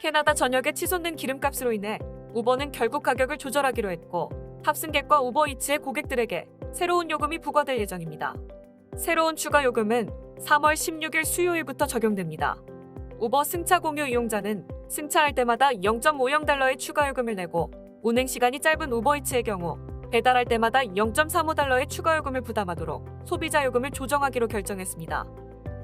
캐나다 전역에 치솟는 기름값으로 인해 우버는 결국 가격을 조절하기로 했고 탑승객과 우버이츠의 고객들에게 새로운 요금이 부과될 예정입니다. 새로운 추가 요금은 3월 16일 수요일부터 적용됩니다. 우버 승차 공유 이용자는 승차할 때마다 0.50달러의 추가 요금을 내고 운행 시간이 짧은 우버이츠의 경우 배달할 때마다 0.35달러의 추가 요금을 부담하도록 소비자 요금을 조정하기로 결정했습니다.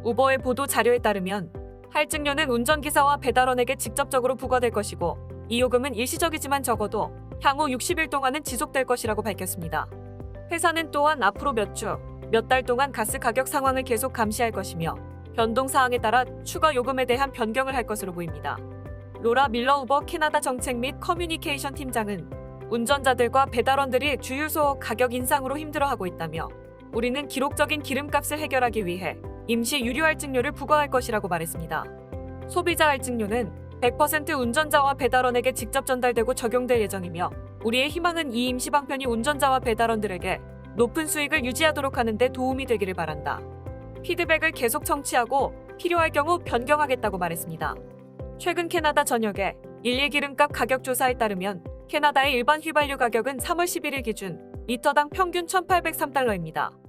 우버의 보도 자료에 따르면 할증료는 운전기사와 배달원에게 직접적으로 부과될 것이고 이 요금은 일시적이지만 적어도 향후 60일 동안은 지속될 것이라고 밝혔습니다. 회사는 또한 앞으로 몇 주, 몇 달 동안 가스 가격 상황을 계속 감시할 것이며 변동 사항에 따라 추가 요금에 대한 변경을 할 것으로 보입니다. 로라 밀러 우버 캐나다 정책 및 커뮤니케이션 팀장은 운전자들과 배달원들이 주유소 가격 인상으로 힘들어하고 있다며 우리는 기록적인 기름값을 해결하기 위해 임시 유료 할증료를 부과할 것이라고 말했습니다. 소비자 할증료는 100% 운전자와 배달원에게 직접 전달되고 적용될 예정이며 우리의 희망은 이 임시 방편이 운전자와 배달원들에게 높은 수익을 유지하도록 하는 데 도움이 되기를 바란다. 피드백을 계속 청취하고 필요할 경우 변경하겠다고 말했습니다. 최근 캐나다 전역의 일일 기름값 가격 조사에 따르면 캐나다의 일반 휘발유 가격은 3월 11일 기준 리터당 평균 1,803달러입니다.